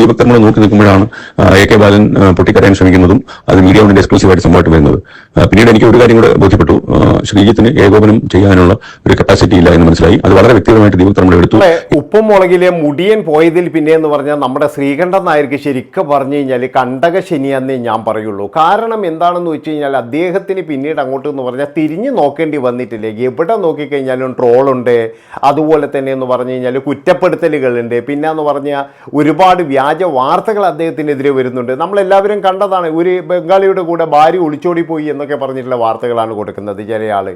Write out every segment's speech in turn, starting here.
ദീപക് നോക്കി നിൽക്കുമ്പോഴാണ് A K ബാലൻ പൊട്ടിക്കരയാൻ ശ്രമിക്കുന്നതും അത് മീഡിയ കൊണ്ട് എക്സ്ക്ലൂസീവ് ആയിട്ട് സംഭവമായിട്ട് വരുന്നത്. പിന്നീട് എനിക്ക് ഒരു കാര്യം കൂടെ ബോധ്യപ്പെട്ടു. ശ്രീജിത്തിന് ഏകോപനം ചെയ്യാനുള്ള ഒരു കപ്പാസിറ്റി ഇല്ല എന്ന് മനസ്സിലായി. അത് വളരെ വ്യക്തിപരമായിട്ട് ദീപക് തർമ്മ എടുത്തു ഉപ്പും മുളകിലെ മുടിയൻ പോയതിൽ പിന്നെ എന്ന് പറഞ്ഞാൽ നമ്മുടെ ശ്രീകണ്ഠൻ നായർക്ക് ശരിക്കും പറഞ്ഞു കഴിഞ്ഞാൽ കണ്ടക ശനിയെന്നേ ഞാൻ പറയുള്ളൂ. കാരണം എന്താണെന്ന് വെച്ച് കഴിഞ്ഞാൽ അദ്ദേഹത്തിന് പിന്നീട് അങ്ങോട്ട് എന്ന് പറഞ്ഞാൽ തിരിഞ്ഞു നോക്കേണ്ടി വന്നിട്ടില്ല? എവിടെ നോക്കിക്കഴിഞ്ഞാലും ട്രോളുണ്ട്. അതുപോലെ തന്നെ എന്ന് പറഞ്ഞു കഴിഞ്ഞാൽ കുറ്റപ്പെടുത്തലുകളുണ്ട്. പിന്നെ എന്ന് പറഞ്ഞാൽ ഒരുപാട് വ്യാജ വാർത്തകൾ അദ്ദേഹത്തിനെതിരെ വരുന്നുണ്ട്. നമ്മളെല്ലാവരും കണ്ടതാണ് ഒരു ബംഗാളിയുടെ കൂടെ ഭാര്യ ഒളിച്ചോടി പോയി എന്നൊക്കെ പറഞ്ഞിട്ടുള്ള വാർത്തകളാണ് കൊടുക്കുന്നത് ചില ആൾ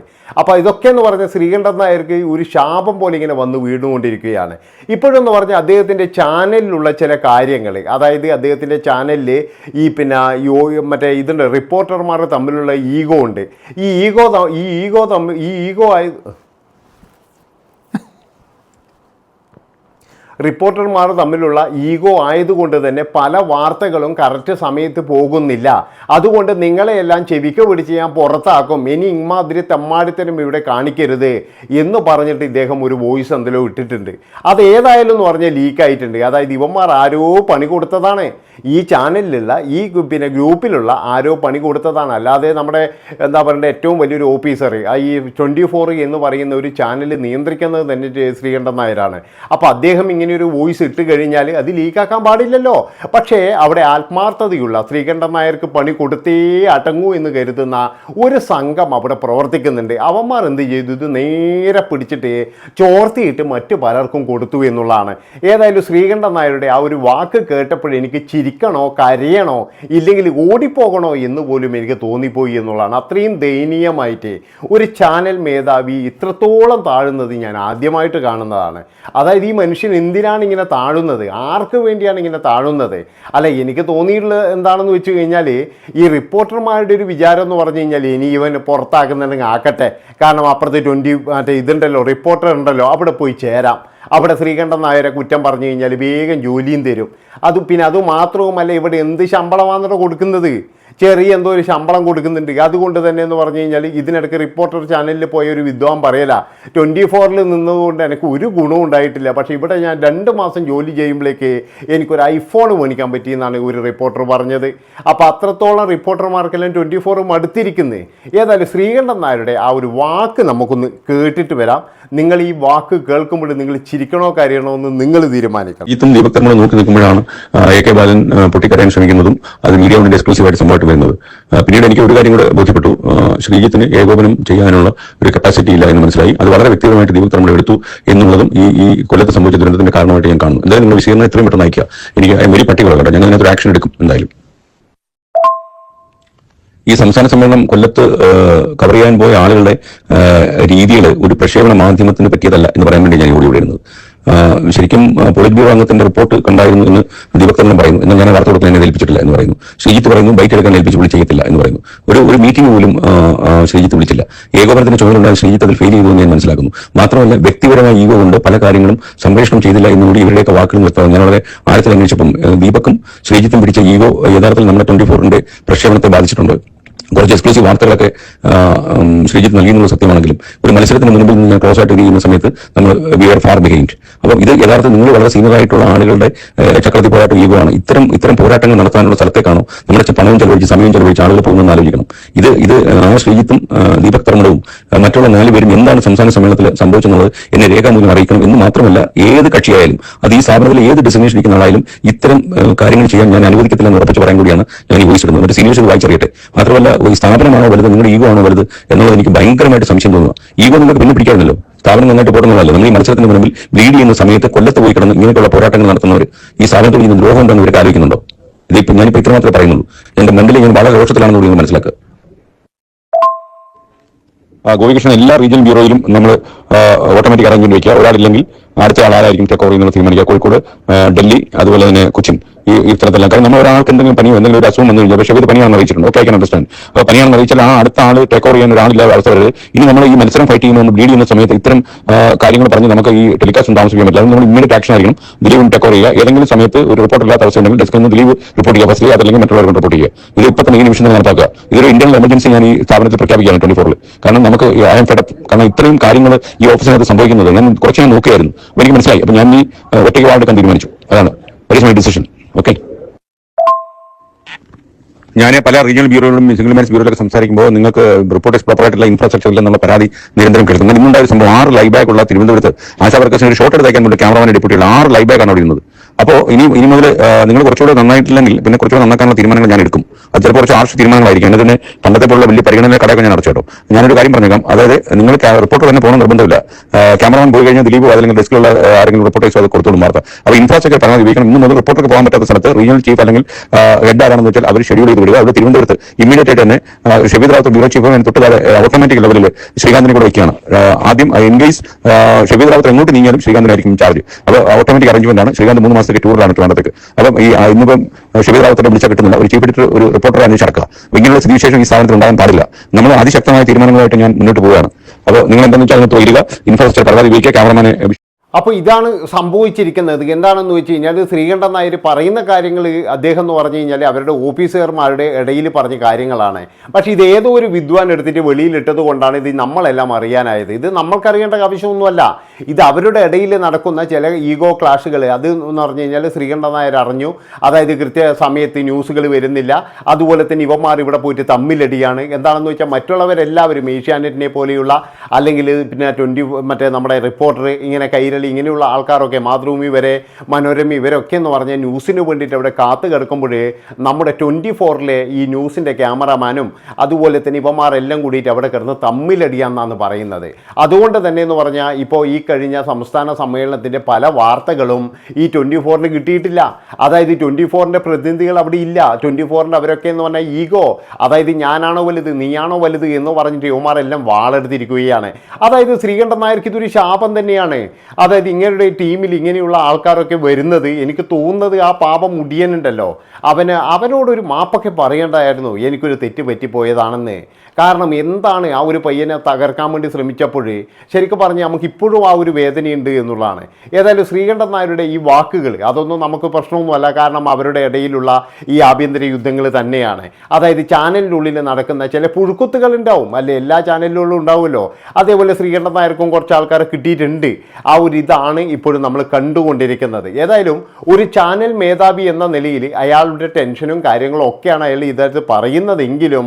അപ്പോൾ ഇതൊക്കെ എന്ന് പറഞ്ഞാൽ ശ്രീകണ്ഠൻ നായർക്ക് ഒരു ശാപം പോലെ ഇങ്ങനെ വന്ന് വീണുകൊണ്ടിരിക്കുകയാണ്. ഇപ്പോഴെന്ന് പറഞ്ഞാൽ അദ്ദേഹത്തിന്റെ ചാനലിലുള്ള ചില കാര്യങ്ങൾ അതായത് അദ്ദേഹത്തിന്റെ ചാനലിൽ ഈ പിന്നെ യോ മറ്റേ ഇതുണ്ട് റിപ്പോർട്ടർമാർ തമ്മിലുള്ള ഈഗോ ഉണ്ട്. ഈ ഈഗോ ഈ ഈഗോ തമ്മിൽ ഈ ഈഗോ ആയി റിപ്പോർട്ടർമാർ തമ്മിലുള്ള ഈഗോ ആയതുകൊണ്ട് തന്നെ പല വാർത്തകളും കറക്റ്റ് സമയത്ത് പോകുന്നില്ല. അതുകൊണ്ട് നിങ്ങളെയെല്ലാം ചെവിക്ക് പിടിച്ച് ഞാൻ പുറത്താക്കും. ഇനി ഇമാതിരി തെമ്മാടിത്തരം ഇവിടെ കാണിക്കരുത് എന്ന് പറഞ്ഞിട്ട് ഇദ്ദേഹം ഒരു വോയിസ് എന്തെല്ലോ ഇട്ടിട്ടുണ്ട്. അത് ഏതായാലും എന്ന് പറഞ്ഞാൽ ലീക്കായിട്ടുണ്ട്. അതായത് ഇവന്മാർ ആരോ പണി കൊടുത്തതാണ്. ഈ ചാനലിലുള്ള ഈ പിന്നെ ഗ്രൂപ്പിലുള്ള ആരോ പണി കൊടുത്തതാണ്. അല്ലാതെ നമ്മുടെ എന്താ പറയുക ഏറ്റവും വലിയൊരു ഓഫീസർ ഈ ട്വന്റി ഫോർ എന്ന് പറയുന്ന ഒരു ചാനൽ നിയന്ത്രിക്കുന്നത് തന്നെ ശ്രീകണ്ഠൻ നായരാണ്. അപ്പോൾ അദ്ദേഹം ഇങ്ങനെ ഒരു വോയിസ് ഇട്ട് കഴിഞ്ഞാൽ അത് ലീക്കാക്കാൻ പാടില്ലല്ലോ. പക്ഷേ അവിടെ ആത്മാർത്ഥതയുള്ള ശ്രീകണ്ഠൻ നായർക്ക് പണി കൊടുത്തേ അടങ്ങൂ എന്ന് കരുതുന്ന ഒരു സംഘം അവിടെ പ്രവർത്തിക്കുന്നുണ്ട്. അവന്മാർ എന്ത് ചെയ്തു? ഇത് നേരെ പിടിച്ചിട്ട് ചോർത്തിയിട്ട് മറ്റു പലർക്കും കൊടുത്തു എന്നുള്ളതാണ്. ഏതായാലും ശ്രീകണ്ഠൻ നായരുടെ ആ ഒരു വാക്ക് കേട്ടപ്പോൾ എനിക്ക് ചിരിക്കണോ കരയണോ ഇല്ലെങ്കിൽ ഓടിപ്പോകണോ എന്ന് പോലും എനിക്ക് തോന്നിപ്പോയി എന്നുള്ളതാണ്. അത്രയും ദയനീയമായിട്ട് ഒരു ചാനൽ മേധാവി ഇത്രത്തോളം താഴുന്നത് ഞാൻ ആദ്യമായിട്ട് കാണുന്നതാണ്. അതായത് ഈ മനുഷ്യൻ എന്തിനാണ് ഇങ്ങനെ താഴുന്നത്? ആർക്ക് വേണ്ടിയാണ് ഇങ്ങനെ താഴുന്നത്? അല്ല എനിക്ക് തോന്നിയിട്ടുള്ളത് എന്താണെന്ന് വെച്ച് കഴിഞ്ഞാൽ ഈ റിപ്പോർട്ടർമാരുടെ ഒരു വിചാരം എന്ന് പറഞ്ഞു കഴിഞ്ഞാൽ ഇനി ഇവൻ പുറത്താക്കുന്നുണ്ടെങ്കിൽ ആക്കട്ടെ. കാരണം അപ്പുറത്ത് ട്വന്റി മറ്റേ ഇതുണ്ടല്ലോ റിപ്പോർട്ടർ ഉണ്ടല്ലോ അവിടെ പോയി ചേരാം. അവിടെ ശ്രീകണ്ഠൻ നായരെ കുറ്റം പറഞ്ഞു കഴിഞ്ഞാൽ വേഗം ജോലിയും തരും. അത് പിന്നെ അത് മാത്രവുമല്ല ഇവിടെ എന്ത് ശമ്പളമാണെന്നോ കൊടുക്കുന്നത്? ചെറിയ എന്തോ ഒരു ശമ്പളം കൊടുക്കുന്നുണ്ട്. അതുകൊണ്ട് തന്നെ എന്ന് പറഞ്ഞു കഴിഞ്ഞാൽ ഇതിനിടയ്ക്ക് റിപ്പോർട്ടർ ചാനലിൽ പോയ ഒരു വിദ്വാൻ പറയല ട്വന്റി ഫോറിൽ നിന്നതുകൊണ്ട് എനിക്ക് ഒരു ഗുണവും ഉണ്ടായിട്ടില്ല. പക്ഷേ ഇവിടെ ഞാൻ രണ്ട് മാസം ജോലി ചെയ്യുമ്പോഴേക്ക് എനിക്കൊരു ഐഫോൺ മേടിക്കാൻ പറ്റിയെന്നാണ് ഒരു റിപ്പോർട്ടർ പറഞ്ഞത്. അപ്പോൾ അത്രത്തോളം റിപ്പോർട്ടർമാർക്കെല്ലാം ട്വന്റി ഫോറും അടുത്തിരിക്കുന്നത് ഏതായാലും ശ്രീകണ്ഠൻ നായരുടെ ആ ഒരു വാക്ക് നമുക്കൊന്ന് കേട്ടിട്ട് വരാം. നിങ്ങൾ ഈ വാക്ക് കേൾക്കുമ്പോൾ നിങ്ങൾ ചിരിക്കണോ കരയണോ എന്ന് നിങ്ങൾ തീരുമാനിക്കണം. ഇതും ദീപക്കർമ്മ നോക്കി നിൽക്കുമ്പോഴാണ് എ കെ ബാലൻ പൊട്ടിക്കരയാൻ ശ്രമിക്കുന്നതും അത് മീഡിയ കൊണ്ട് എക്സ്ക്ലൂസീവ് ആയിട്ട് സംഭവമായിട്ട് വരുന്നത്. പിന്നീട് എനിക്ക് ഒരു കാര്യം കൂടെ ബോധ്യപ്പെട്ടു. ശ്രീജിത്തിന് ഏകോപനം ചെയ്യാനുള്ള ഒരു കപ്പാസിറ്റി ഇല്ല എന്ന് മനസ്സിലായി. അത് വളരെ വ്യക്തിപരമായിട്ട് ദീപക് തർമ്മ എടുത്തു എന്നുള്ളതും ഈ ഈ കൊല്ലത്ത് സംഭവിച്ച ദുരന്തത്തിന്റെ കാരണമായിട്ട് ഞാൻ കാണുന്നു. എന്തായാലും നിങ്ങൾ വിശീലനം എത്രയും പെട്ടെന്ന് അയക്കുക എനിക്ക് വെരി ഞാൻ കേട്ടോ. ഞങ്ങൾ അതിനകത്ത് ആക്ഷൻ എടുക്കും എന്തായാലും. ഈ സംസ്ഥാന സമ്മേളനം കൊല്ലത്ത് കവർ ചെയ്യാൻ പോയ ആളുകളുടെ രീതികൾ ഒരു പ്രക്ഷേപണ മാധ്യമത്തിന് പറ്റിയതല്ല എന്ന് പറയാൻ വേണ്ടി ഞാൻ ഇവിടെ വരുന്നത് ശരിക്കും പോളിറ്റ് ബ്യൂറോ അംഗത്തിന്റെ റിപ്പോർട്ട് കണ്ടായിരുന്നു എന്ന് ദീപക് തന്നെ പറയുന്നു. എന്നാൽ ഞാൻ വാർത്ത കൊടുക്കാൻ ഏൽപ്പിച്ചിട്ടില്ല എന്ന് പറയുന്നു. ശ്രീജിത്ത് പറയുന്നു ബൈക്ക് എടുക്കാൻ ഏൽപ്പിച്ച് വിളി ചെയ്യത്തില്ല എന്ന് പറയുന്നു. ഒരു ഒരു മീറ്റിംഗ് പോലും ശ്രീജിത്ത് വിളിച്ചില്ല. ഏകോപനത്തിന്റെ ചുമതലയുണ്ടായ ശ്രീജിത്ത് അതിൽ ഫെയിൽ ചെയ്തു എന്ന് ഞാൻ മനസ്സിലാക്കുന്നു. മാത്രമല്ല വ്യക്തിപരമായ ഈഗോ കൊണ്ട് പല കാര്യങ്ങളും സംപ്രേഷണം ചെയ്തില്ല എന്നുകൂടി ഇവരുടെയൊക്കെ വാക്കുകൾ വ്യക്തമാണ് ഞാൻ വളരെ ആഴത്തിൽ അന്വേഷിച്ചപ്പം ദീപക്കും ശ്രീജിത്തും പിടിച്ച ഈഗോ യഥാർത്ഥത്തിൽ നമ്മുടെ ട്വന്റി ഫോറിന്റെ പ്രക്ഷേപണത്തെ ബാധിച്ചിട്ടുണ്ട്. കുറച്ച് എക്സ്ക്ലൂസീവ് വാർത്തകളൊക്കെ ശ്രീജിത്ത് നൽകിയെന്നുള്ള സത്യമാണെങ്കിലും ഒരു മത്സരത്തിന് മുൻപിൽ നിന്ന് ക്ലോസ് ആയിട്ട് ഇരിക്കുന്ന സമയത്ത് നമ്മൾ വി ആർ ഫാർ ബിഹൈൻഡ് അപ്പം ഇത് യഥാർത്ഥം നിങ്ങൾ വളരെ സീനിയർ ആയിട്ടുള്ള ആളുകളുടെ ചക്രത്തിൽ പോരാട്ടം ഈഗോ ആണ് ഇത്തരം ഇത്തരം പോരാട്ടങ്ങൾ നടത്താനുള്ള സ്ഥലത്തേക്കാണോ നമ്മുടെ പണവും ചെലവഴിച്ച് സമയം ചെലവഴിച്ച് ആളുകൾ പോകുന്നതെന്ന് ആലോചിക്കണം. ഇത് ഇത് ശ്രീജിത്തും ദീപക് തർമ്മടവും മറ്റുള്ള നാല് പേരും എന്താണ് സംസ്ഥാന സമ്മേളനത്തിൽ സംഭവിച്ചെന്നുള്ളത് എന്നെ രേഖാമൂലം അറിയിക്കണം എന്ന് മാത്രമല്ല ഏത് കക്ഷിയായാലും. അത് ഈ സ്ഥാപനത്തിൽ ഏത് ഡിസിഗ്നേഷൻ ഇരിക്കുന്ന ആളായാലും ഇത്തരം കാര്യങ്ങൾ ചെയ്യാൻ ഞാൻ അനുവദിക്കത്തില്ല എന്ന് ഉറപ്പിച്ച് പറയാൻ കൂടിയാണ് ഞാൻ ഈ വോയിസ് ഇടുന്നത്. മറ്റേ സീനിയേഴ്സ് വായിച്ചറിയട്ടെ. മാത്രമല്ല ഈ സ്ഥാപനമാണോ വലുത് നിങ്ങളുടെ ഈഗോ ആണോ വലുത് എന്നുള്ളത് എനിക്ക് ഭയങ്കരമായിട്ട് സംശയം തോന്നുന്നു. ഈഗോ നിങ്ങൾക്ക് പിന്നെ പിടിക്കാറുണ്ടല്ലോ സ്ഥാപനം നന്നായിട്ട് പോകുന്നതല്ല നമ്മൾ ഈ മത്സരത്തിന് മുമ്പിൽ ലീഡ് ചെയ്യുന്ന സമയത്ത് കൊല്ലത്ത് പോയി കിടന്ന് ഇങ്ങനെയൊക്കെയുള്ള പോരാട്ടങ്ങൾ നടത്തുന്നവർ ഈ സ്ഥാപനത്തിൽ ഇന്ന് ദ്രോഹം ഉണ്ടെന്ന് ഇവർക്ക് ആലോചിക്കുന്നുണ്ടോ? ഇതിപ്പോ ഞാനിപ്പോ ഇത്ര മാത്രമേ പറയുന്നുള്ളൂ. എന്റെ മെന്റലി ഞാൻ വളരെ രോഷത്തിലാണെന്ന് നിങ്ങൾ മനസ്സിലാക്കുക. ഗോപികൃഷ്ണൻ എല്ലാ റീജിയൻ ബ്യൂറോയിലും നമ്മൾ ഓട്ടോമാറ്റിക് അറേഞ്ച്മെന്റ് വയ്ക്കുക ഒരാളില്ലെങ്കിൽ അടുത്ത ആളായിരിക്കും ടേക്ക് ഓവർ ചെയ്യുന്നത് തീരുമാനിക്കുക. കോഴിക്കോട് ഡൽഹി അതുപോലെ തന്നെ കൊച്ചിൻ. ഈ ഇത്തരത്തിലാണ് കാരണം നമ്മൾ ഒരാൾക്ക് എന്തെങ്കിലും പനിയോ എന്തെങ്കിലും ഒരു അസുഖം വന്നു പക്ഷേ ഇത് പനിയാണെന്ന് അറിയിച്ചിട്ടുണ്ട്. ഓക്കെ ഐ കൻ അണ്ടർസ്റ്റാൻഡ് അപ്പോൾ പനിയാണെന്ന് അറിയിച്ചാൽ ആ അടുത്ത ആൾ ടേക്ക് ഓവർ ചെയ്യാൻ ഒരാളില്ലാതെ അവസ്ഥ വരെ ഇനി നമ്മൾ ഈ മത്സരം ഫൈറ്റ് ചെയ്യുന്ന ബ്ലീഡ് ചെയ്യുന്ന സമയത്ത് ഇത്തരം കാര്യങ്ങൾ പറഞ്ഞ് നമുക്ക് ഈ ടെലികാസ്റ്റ് താമസിക്കാൻ പറ്റില്ല. അത് നമ്മൾ ഇമ്മീഡിയറ്റ് ആക്ഷൻ ആയിരിക്കും ദിലീപ് ടേക്ക് ഓവർ ചെയ്യുക. ഏതെങ്കിലും സമയത്ത് ഒരു റിപ്പോർട്ട് ഇല്ലാത്ത അവസ്ഥ ഉണ്ടെങ്കിൽ ഡെസ്കിൽ നിന്ന് ദിലീപ് റിപ്പോർട്ട് ചെയ്യുക ഫസ്റ്റ് അതല്ലെങ്കിൽ മറ്റുള്ളവർക്ക് റിപ്പോർട്ട് ചെയ്യുക. ഇത് ഇപ്പം തന്നെ ഈ നിമിഷം നടത്താക്കുക. ഇതൊരു ഇന്ത്യൻ എമർജൻസി ഞാൻ ഈ സ്ഥാപനത്തിൽ പ്രഖ്യാപിക്കുകയാണ് ട്വന്റി ഫോറിൽ കാരണം നമുക്ക് ഐ എം ഫെഡപ്പ് കാരണം ഇത്രയും കാര്യങ്ങൾ ഈ ഓഫീസിനകത്ത് സംഭവിക്കുന്നത് ഞാൻ കുറച്ച് ഞാൻ നോക്കിയായിരുന്നു എനിക്ക് മനസ്സിലായി. അപ്പൊ ഞാൻ ഈ ഒറ്റയ്ക്ക് വാർഡ് എടുക്കാൻ തീരുമാനിച്ചു. അതാണ്. വെരി മൈ ഡിസിഷൻ ഓക്കെ ഞാൻ പല റീജിയണൽ ബ്യൂറോകളും സിംഗിൾ മാനേജ് ബ്യൂറോയിലൊക്കെ സംസാരിക്കുമ്പോൾ നിങ്ങൾക്ക് റിപ്പോർട്ട് പ്രോപ്പർ ആയിട്ടുള്ള ഇൻഫ്രാസ്ട്രക്ചർ ഇല്ലെന്നുള്ള പരാതി നിരന്തരം കേൾക്കുന്നു. ഇന്നുണ്ടായ സംഭവം ആറ് ലൈബാക്കുള്ള ഉള്ള തിരുവനന്തപുരത്ത് ആശാ വർക്കേഴ്സിന് ഒരു ഷോട്ട് എടുത്തേക്കാൻ വേണ്ടി ക്യാമറമാൻ ഡെപ്യൂട്ടിയുള്ള ആറ് ലൈബാക്കാണ് ബാഗ് ആണ് അവിടെ ഇരുന്നത്. അപ്പോൾ ഇനി ഇനി മുതൽ നിങ്ങൾ കുറച്ചുകൂടെ നന്നായിട്ടില്ലെങ്കിൽ പിന്നെ കുറച്ചുകൂടെ നന്നാക്കാനുള്ള തീരുമാനങ്ങൾ ഞാൻ എടുക്കും. അത് ചിലപ്പോൾ കുറച്ച് ആർഷ് തീരുമാനങ്ങളായിരിക്കും. എന്നതിന് പണ്ടത്തെ പോലുള്ള വലിയ പരിഗണന കടയൊക്കെ ഞാൻ അടച്ചോട്ടോ ഞാനൊരു കാര്യം പറഞ്ഞേക്കാം. അതായത് നിങ്ങൾ റിപ്പോർട്ടർ തന്നെ പോകണം നിർബന്ധമില്ല. ക്യാമറമാൻ പോയി കഴിഞ്ഞാൽ ദിലീപ് അല്ലെങ്കിൽ ഡെസ്കിലുള്ള ആരെങ്കിലും റിപ്പോർട്ടേഴ്സ് അത് കൊടുത്തോളും വാർത്ത. അപ്പോൾ ഇൻഫ്രാസ്ട്രക്ചർ പരമാവധി ഉപയോഗിക്കണം. ഇന്ന് മുതൽ റിപ്പോർട്ടർക്ക് പോകാൻ പറ്റാത്ത സ്ഥലത്ത് റീജിയണൽ ചീഫ് അല്ലെങ്കിൽ ഹെഡ് ആരാണെന്ന് വെച്ചാൽ അവർ ഷെഡ്യൂൾ ചെയ്ത് വിടുക. അവിടെ തിരുവനന്തപുരത്ത് ഇമ്മീഡിയറ്റ് ആയിട്ട് തന്നെ ഷബീദ് റാവത്ത് ബ്യൂറോ ചീഫ് തൊട്ട് താഴെ ഓട്ടോമാറ്റിക് ലെവലിൽ ശ്രീകാന്തിനെ കൂടെ വയ്ക്കുകയാണ്. ആദ്യം ഇൻ കേസ് ഷബീദ് റാവത്ത് എങ്ങോട്ട് നീങ്ങിയാലും ശ്രീകാന്തിനായിരിക്കും ചാർജ് അപ്പോൾ ഓട്ടോമാറ്റിക് അറേഞ്ച്മെന്റ് ആണ്. ശ്രീകാന്ത് മൂന്ന് മാസത്തേക്ക് ടൂറിലാണ് ട്രിവാൻഡത്തേക്ക് അപ്പം ഈ ഇന്നിപ്പം ഷബീർ റാവത്തിനെ വിളിച്ചാൽ കിട്ടുന്നില്ല. ഒരു ചീഫ് എഡിറ്റർ ഒരു റിപ്പോർട്ടർ അന്വേഷിച്ചടക്കുക അപ്പോൾ ഇങ്ങനെയുള്ള സ്ഥിതിവിശേഷം ഈ സ്ഥാനത്ത് ഉണ്ടാകാൻ പാടില്ല. നമ്മൾ അതിശക്തമായ തീരുമാനങ്ങളായിട്ട് ഞാൻ മുന്നോട്ട് പോവുകയാണ്. അപ്പോൾ നിങ്ങൾ എന്താണെന്ന് വെച്ചാൽ അതിനകത്ത് വരിക ഇൻഫ്രാസ്ട്രക്ചർ പരമാവധി ഉപയോഗിക്കുക. ക്യാമറമാനെ അപ്പോൾ ഇതാണ് സംഭവിച്ചിരിക്കുന്നത്. എന്താണെന്ന് വെച്ച് കഴിഞ്ഞാൽ ശ്രീകണ്ഠൻ നായർ പറയുന്ന കാര്യങ്ങൾ അദ്ദേഹം എന്ന് പറഞ്ഞു കഴിഞ്ഞാൽ അവരുടെ ഓഫീസർമാരുടെ ഇടയിൽ പറഞ്ഞ കാര്യങ്ങളാണ്. പക്ഷേ ഇത് ഏതോ ഒരു വിദ്വാൻ എടുത്തിട്ട് വെളിയിലിട്ടത് കൊണ്ടാണ് ഇത് നമ്മളെല്ലാം അറിയാനായത്. ഇത് നമ്മൾക്കറിയേണ്ട ആവശ്യമൊന്നുമല്ല. ഇത് അവരുടെ ഇടയിൽ നടക്കുന്ന ചില ഈഗോ ക്ലാഷുകൾ അത് എന്ന് പറഞ്ഞു കഴിഞ്ഞാൽ ശ്രീകണ്ഠൻ നായർ അറിഞ്ഞു. അതായത് കൃത്യ സമയത്ത് ന്യൂസുകൾ വരുന്നില്ല. അതുപോലെ തന്നെ ഇവന്മാർ ഇവിടെ പോയിട്ട് തമ്മിലടിയാണ്. എന്താണെന്ന് വെച്ചാൽ മറ്റുള്ളവരെല്ലാവരും ഏഷ്യാനെറ്റിനെ പോലെയുള്ള അല്ലെങ്കിൽ പിന്നെ ട്വന്റി മറ്റേ നമ്മുടെ റിപ്പോർട്ടർ ഇങ്ങനെ കൈരളി ഇങ്ങനെയുള്ള ആൾക്കാരൊക്കെ മാതൃഭൂമി വരെ മനോരമ ഇവരൊക്കെ എന്ന് പറഞ്ഞാൽ ന്യൂസിന് വേണ്ടിയിട്ട് അവിടെ കാത്തു കിടക്കുമ്പോഴേ നമ്മുടെ ട്വന്റി ഫോറിലെ ഈ ന്യൂസിന്റെ ക്യാമറാമാനും അതുപോലെ തന്നെ ഇവന്മാരെല്ലാം കൂടിയിട്ട് അവിടെ കിടന്ന് തമ്മിലടിയാന്നാണ് പറയുന്നത്. അതുകൊണ്ട് തന്നെ എന്ന് പറഞ്ഞാൽ ഇപ്പോൾ ഈ കഴിഞ്ഞ സംസ്ഥാന സമ്മേളനത്തിന്റെ പല വാർത്തകളും ഈ ട്വന്റി ഫോറിന് കിട്ടിയിട്ടില്ല. അതായത് ട്വന്റി ഫോറിന്റെ പ്രതിനിധികൾ അവിടെ ഇല്ല. ട്വന്റി ഫോറിന്റെ അവരൊക്കെ എന്ന് പറഞ്ഞാൽ ഈഗോ. അതായത് ഞാനാണോ വലുത് നീയാണോ വലുത് എന്ന് പറഞ്ഞിട്ട് യുവമാരെല്ലാം വാളെടുത്തിരിക്കുകയാണ്. അതായത് ശ്രീകണ്ഠൻ നായർക്ക് ഇതൊരു ശാപം തന്നെയാണ്. അതായത് ഇങ്ങനെയുടെ ടീമിൽ ഇങ്ങനെയുള്ള ആൾക്കാരൊക്കെ വരുന്നത് എനിക്ക് തോന്നുന്നത് ആ പാപം മുടിയനുണ്ടല്ലോ. അവന് അവനോടൊരു മാപ്പൊക്കെ പറയേണ്ടായിരുന്നു. എനിക്കൊരു തെറ്റ് പറ്റിപ്പോയതാണെന്ന്. കാരണം എന്താണ് ആ ഒരു പയ്യനെ തകർക്കാൻ വേണ്ടി ശ്രമിച്ചപ്പോഴേ? ശരിക്കും പറഞ്ഞാൽ നമുക്ക് ഇപ്പോഴും ആ ഒരു വേദനയുണ്ട് എന്നുള്ളതാണ്. ഏതായാലും ശ്രീകണ്ഠൻ നായരുടെ ഈ വാക്കുകൾ അതൊന്നും നമുക്ക് പ്രശ്നമൊന്നുമല്ല. കാരണം അവരുടെ ഇടയിലുള്ള ഈ ആഭ്യന്തര യുദ്ധങ്ങൾ തന്നെയാണ്. അതായത് ചാനലിനുള്ളിൽ നടക്കുന്ന ചില പുഴുക്കുത്തുകൾ ഉണ്ടാവും. അല്ലെ? എല്ലാ ചാനലുകളും ഉണ്ടാവുമല്ലോ. അതേപോലെ ശ്രീകണ്ഠൻ നായർക്കും കുറച്ച് ആൾക്കാരെ കിട്ടിയിട്ടുണ്ട്. ആ ഒരു ഇതാണ് ഇപ്പോഴും നമ്മൾ കണ്ടുകൊണ്ടിരിക്കുന്നത്. ഏതായാലും ഒരു ചാനൽ മേധാവി എന്ന നിലയിൽ അയാളുടെ ടെൻഷനും കാര്യങ്ങളും ഒക്കെയാണ് അയാൾ ഇതായിട്ട് പറയുന്നതെങ്കിലും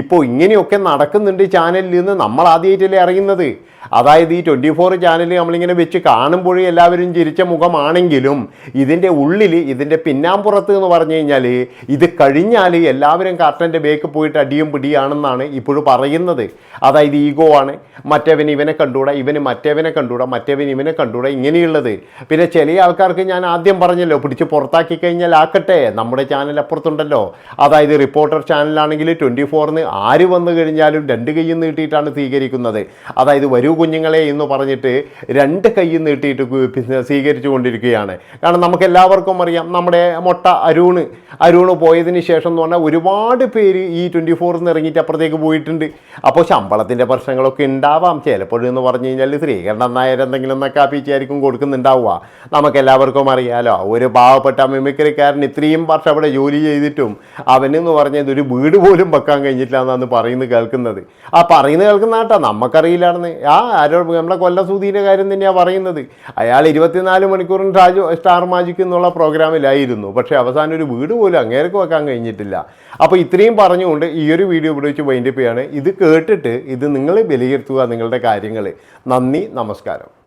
ഇപ്പോൾ ഇങ്ങനെയൊക്കെ നടക്കുന്നുണ്ട് ഈ ചാനലിൽ നിന്ന്. നമ്മൾ ആദ്യമായിട്ടല്ലേ അറിയുന്നത്? അതായത് ഈ ട്വന്റി ഫോർ ചാനൽ നമ്മളിങ്ങനെ വെച്ച് കാണുമ്പോഴേ എല്ലാവരും ചിരിച്ച മുഖമാണെങ്കിലും ഇതിന്റെ ഉള്ളിൽ ഇതിന്റെ പിന്നാമ്പുറത്ത് എന്ന് പറഞ്ഞു കഴിഞ്ഞാൽ ഇത് കഴിഞ്ഞാൽ എല്ലാവരും കർട്ടന്റെ ബേക്ക് പോയിട്ട് അടിയും പിടിയാണെന്നാണ് ഇപ്പോഴും പറയുന്നത്. അതായത് ഈഗോ ആണ്. മറ്റവൻ ഇവനെ കണ്ടൂടാ ഇവന് മറ്റവനെ കണ്ടൂടാ മറ്റവൻ ഇവനെ കണ്ടൂടാ ഇങ്ങനെയുള്ളത്. പിന്നെ ചില ആൾക്കാർക്ക് ഞാൻ ആദ്യം പറഞ്ഞല്ലോ പിടിച്ച് പുറത്താക്കി കഴിഞ്ഞാൽ ആക്കട്ടെ. നമ്മുടെ ചാനൽ അപ്പുറത്തുണ്ടല്ലോ. അതായത് റിപ്പോർട്ടർ ചാനലാണെങ്കിൽ ട്വന്റി ഫോറിന് ആര് വന്നു കഴിഞ്ഞാലും രണ്ട് കൈയും നീട്ടിയിട്ടാണ് സ്വീകരിക്കുന്നത്. അതായത് വരൂ കുഞ്ഞുങ്ങളെ എന്ന് പറഞ്ഞിട്ട് രണ്ട് കൈയും നീട്ടിയിട്ട് സ്വീകരിച്ചു കൊണ്ടിരിക്കുകയാണ്. കാരണം നമുക്ക് എല്ലാവർക്കും അറിയാം നമ്മുടെ മൊട്ട അരുണ്. അരുണ് പോയതിന് ശേഷം എന്ന് പറഞ്ഞാൽ ഒരുപാട് പേര് ഈ ട്വന്റി ഫോറിൽ ഇറങ്ങിയിട്ട് അപ്പുറത്തേക്ക് പോയിട്ടുണ്ട്. അപ്പോൾ ശമ്പളത്തിന്റെ പ്രശ്നങ്ങളൊക്കെ ഉണ്ടാവാം. ചിലപ്പോഴെന്ന് പറഞ്ഞു കഴിഞ്ഞാൽ ശ്രീകണ്ഠൻ നായർ എന്തെങ്കിലും നക്കാപ്പിച്ചായിരിക്കും കൊടുക്കുന്നുണ്ടാവുക. നമുക്ക് എല്ലാവർക്കും അറിയാലോ ഒരു പാവപ്പെട്ട മിമിക്രിക്കാരൻ ഇത്രയും വർഷം അവിടെ ജോലി ചെയ്തിട്ടും അവനെന്ന് പറഞ്ഞത് ഒരു വീട് പോലും വെക്കാൻ കഴിഞ്ഞിട്ടില്ല എന്നാണ് പറയുന്നത്. കേൾക്കുന്നത്. ആ പറയുന്നത് കേൾക്കുന്ന കേട്ടോ നമുക്കറിയില്ലാണെന്ന് ആ ആരോ നമ്മളെ കൊല്ല സൂതിന്റെ കാര്യം തന്നെയാണ് പറയുന്നത്. അയാൾ ഇരുപത്തിനാല് മണിക്കൂറും രാജു സ്റ്റാർ മാജിക് എന്നുള്ള പ്രോഗ്രാമിലായിരുന്നു. പക്ഷേ അവസാനം ഒരു വീട് പോലും അങ്ങേർക്ക് വെക്കാൻ കഴിഞ്ഞിട്ടില്ല. അപ്പോൾ ഇത്രയും പറഞ്ഞുകൊണ്ട് ഈ ഒരു വീഡിയോ ഇവിടെ വെച്ച് വൈൻഡപ്പ് ചെയ്യാണ്. ഇത് കേട്ടിട്ട് ഇത് നിങ്ങൾ വിലയിരുത്തുക നിങ്ങളുടെ കാര്യങ്ങൾ നന്ദി നമസ്കാരം.